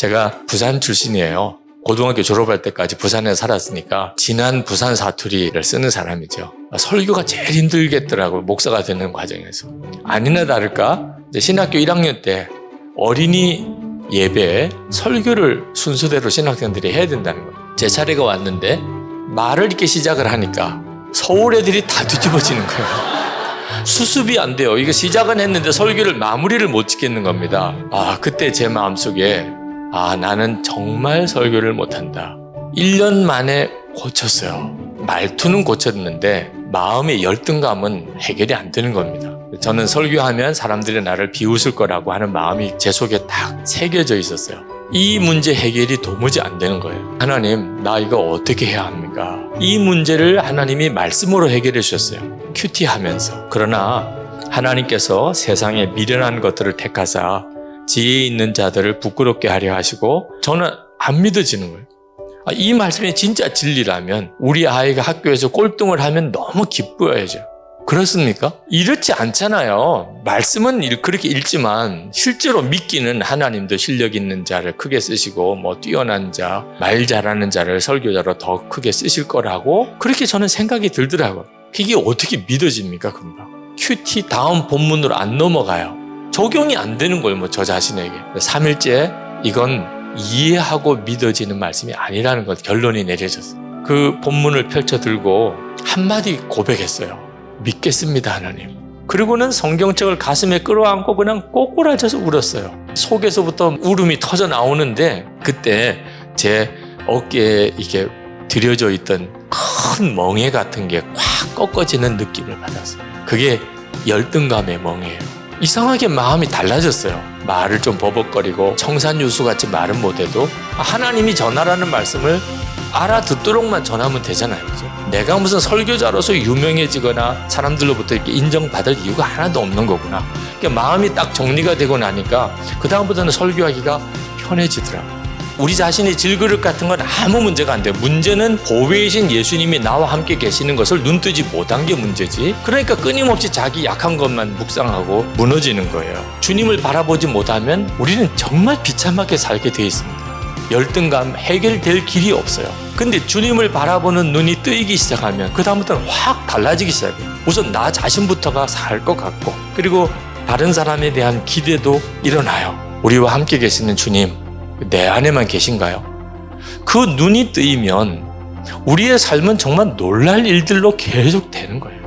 제가 부산 출신이에요. 고등학교 졸업할 때까지 부산에 살았으니까 지난 부산 사투리를 쓰는 사람이죠. 설교가 제일 힘들겠더라고요. 목사가 되는 과정에서. 아니나 다를까 신학교 1학년 때 어린이 예배에 설교를 순서대로 신학생들이 해야 된다는 거예요. 제 차례가 왔는데 말을 이렇게 시작을 하니까 서울 애들이 다 뒤집어지는 거예요. 수습이 안 돼요. 이게 시작은 했는데 설교를 마무리를 못 짓겠는 겁니다. 아, 그때 제 마음속에 아, 나는 정말 설교를 못한다. 1년 만에 고쳤어요. 말투는 고쳤는데 마음의 열등감은 해결이 안 되는 겁니다. 저는 설교하면 사람들이 나를 비웃을 거라고 하는 마음이 제 속에 딱 새겨져 있었어요. 이 문제 해결이 도무지 안 되는 거예요. 하나님, 나 이거 어떻게 해야 합니까? 이 문제를 하나님이 말씀으로 해결해 주셨어요. 큐티 하면서. 그러나 하나님께서 세상에 미련한 것들을 택하사 지혜 있는 자들을 부끄럽게 하려 하시고 저는 안 믿어지는 거예요. 아, 이 말씀이 진짜 진리라면 우리 아이가 학교에서 꼴등을 하면 너무 기뻐야죠. 그렇습니까? 이렇지 않잖아요. 말씀은 일- 그렇게 읽지만 실제로 믿기는 하나님도 실력 있는 자를 크게 쓰시고 뭐 뛰어난 자, 말 잘하는 자를 설교자로 더 크게 쓰실 거라고 그렇게 저는 생각이 들더라고요. 이게 어떻게 믿어집니까, 금방? 큐티 다음 본문으로 안 넘어가요. 적용이 안 되는 걸뭐저 자신에게. 3일째 이건 이해하고 믿어지는 말씀이 아니라는 것 결론이 내려졌어요. 그 본문을 펼쳐 들고 한마디 고백했어요. 믿겠습니다, 하나님. 그리고는 성경책을 가슴에 끌어안고 그냥 꼬꾸라져서 울었어요. 속에서부터 울음이 터져 나오는데 그때 제 어깨에 이게 들여져 있던 큰 멍에 같은 게콱 꺾어지는 느낌을 받았어요. 그게 열등감의 멍이에요. 이상하게 마음이 달라졌어요. 말을 좀 버벅거리고 청산유수 같이 말은 못해도 하나님이 전하라는 말씀을 알아듣도록만 전하면 되잖아요. 그죠? 내가 무슨 설교자로서 유명해지거나 사람들로부터 이렇게 인정받을 이유가 하나도 없는 거구나. 그러니까 마음이 딱 정리가 되고 나니까 그다음부터는 설교하기가 편해지더라고요. 우리 자신이 질그릇 같은 건 아무 문제가 안 돼요. 문제는 보배이신 예수님이 나와 함께 계시는 것을 눈뜨지 못한 게 문제지. 그러니까 끊임없이 자기 약한 것만 묵상하고 무너지는 거예요. 주님을 바라보지 못하면 우리는 정말 비참하게 살게 돼 있습니다. 열등감 해결될 길이 없어요. 근데 주님을 바라보는 눈이 뜨이기 시작하면 그다음부터는 확 달라지기 시작해요. 우선 나 자신부터가 살 것 같고 그리고 다른 사람에 대한 기대도 일어나요. 우리와 함께 계시는 주님, 내 안에만 계신가요? 그 눈이 뜨이면 우리의 삶은 정말 놀랄 일들로 계속 되는 거예요.